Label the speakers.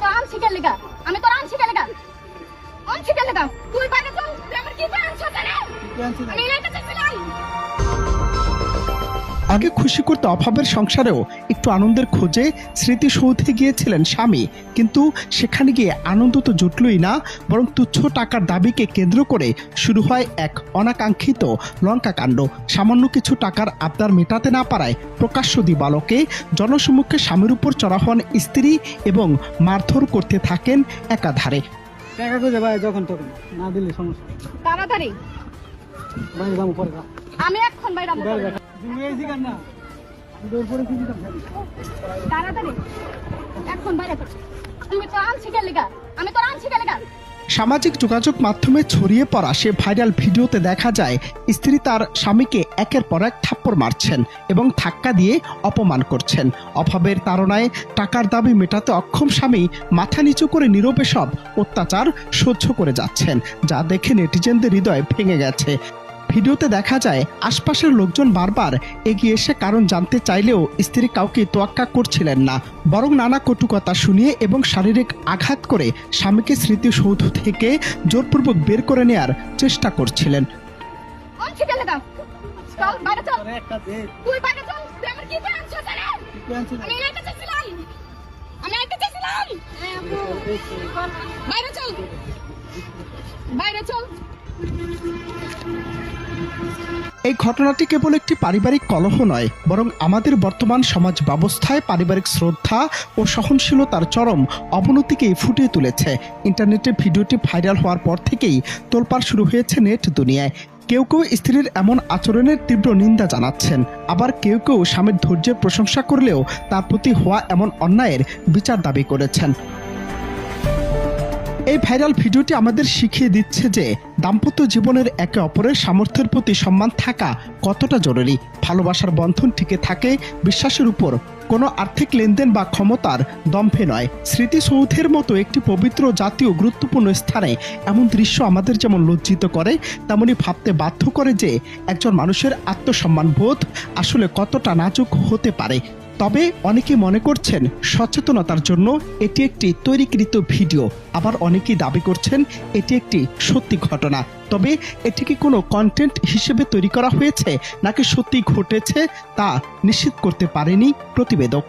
Speaker 1: তো আনছি কে লেগা আমি তোর আনছি কে লেগা আনছি কে লেগা তুই বাইরে তুই আমার কি আনছ জানে? আমি এটা চাইছিলাম
Speaker 2: আগে খুশি করতে অভাবের সংসারেও একটু আনন্দের খোঁজে স্মৃতিসৌধে গিয়েছিলেন স্বামী। কিন্তু সেখানে গিয়ে আনন্দ তো জুটলই না বরং তুচ্ছ টাকার দাবিকে কেন্দ্র করে শুরু হয় এক অনাকাঙ্ক্ষিত লঙ্কাকাণ্ড। সামান্য কিছু টাকার আবদার মেটাতে না পারায় প্রকাশ্য দিবালকে জনসম্মুখে স্বামীর উপর চড়া হন স্ত্রী এবং মারধর করতে থাকেন একাধারে।
Speaker 3: টাকা খুঁজে ভাই যখন তখন না দিলে সমস্যা
Speaker 1: তাড়াতাড়ি।
Speaker 3: বাইরে যাব পরে যা
Speaker 1: আমি এখন বাইরে
Speaker 2: সামাজিক যোগাযোগ মাধ্যমে ছড়িয়ে পড়া সে ভাইরাল ভিডিওতে দেখা যায় স্ত্রী তার স্বামীকে একের পর এক থাপ্পড় মারছেন এবং ধাক্কা দিয়ে অপমান করছেন। অভাবের তাড়নায় টাকার দাবি মেটাতে অক্ষম স্বামী মাথা নিচু করে নীরবে সব অত্যাচার সহ্য করে যাচ্ছেন যা দেখে নেটিজেনদের হৃদয় ভেঙে গেছে। ভিডিওতে দেখা যায় আশপাশের লোকজন বারবার এগিয়ে এসে কারণ জানতে চাইলেও স্ত্রী কাউকে তোয়াক্কা করছিলেন না। বরং নানা কটুকতা শুনিয়ে এবং শারীরিক আঘাত করে স্বামীকে স্মৃতিসৌধ থেকে জোরপূর্বক বের করে নেয়ার চেষ্টা করছিলেন।
Speaker 1: চল। বাইরে চল।
Speaker 2: এই ঘটনাটি কেবল একটি পারিবারিক কলহ নয়, বরং আমাদের বর্তমান সমাজ ব্যবস্থায় পারিবারিক শ্রদ্ধা ও সহনশীলতার চরম অবনতিকেই ফুটিয়ে তুলেছে। ইন্টারনেটে ভিডিওটি ভাইরাল হওয়ার পর থেকেই তোলপাড় শুরু হয়েছে নেট দুনিয়ায়। কেউ কেউ স্ত্রীর এমন আচরণের তীব্র নিন্দা জানাচ্ছেন। আবার কেউ কেউ স্বামীর ধৈর্যের প্রশংসা করলেও তার প্রতি হওয়া এমন অন্যায়ের বিচার দাবি করেছেন। এই ভাইরাল ভিডিওটি আমাদের শিখিয়ে দিচ্ছে যে দাম্পত্য জীবনের একে অপরের সামর্থ্যের প্রতি সম্মান থাকা কতটা জরুরি। ভালোবাসার বন্ধন টিকে থাকে বিশ্বাসের উপর। কোনো আর্থিক লেনদেন বা ক্ষমতার দম্ভে নয়। স্মৃতিসৌধের মতো একটি পবিত্র জাতীয় গুরুত্বপূর্ণ স্থানে এমন দৃশ্য আমাদের যেমন লজ্জিত করে, তেমনি ভাবতে বাধ্য করে যে একজন মানুষের আত্মসম্মান বোধ আসলে কতটা নাজুক হতে পারে। তবে অনেকে মনে করছেন সচেতনতার জন্য এটি একটি তৈরিকৃত ভিডিও। আবার অনেকেই দাবি করছেন এটি একটি সত্যি ঘটনা। তবে এটি কি কোনো কন্টেন্ট হিসেবে তৈরি করা হয়েছে, নাকি সত্যি ঘটেছে তা নিশ্চিত করতে পারেনি প্রতিবেদক?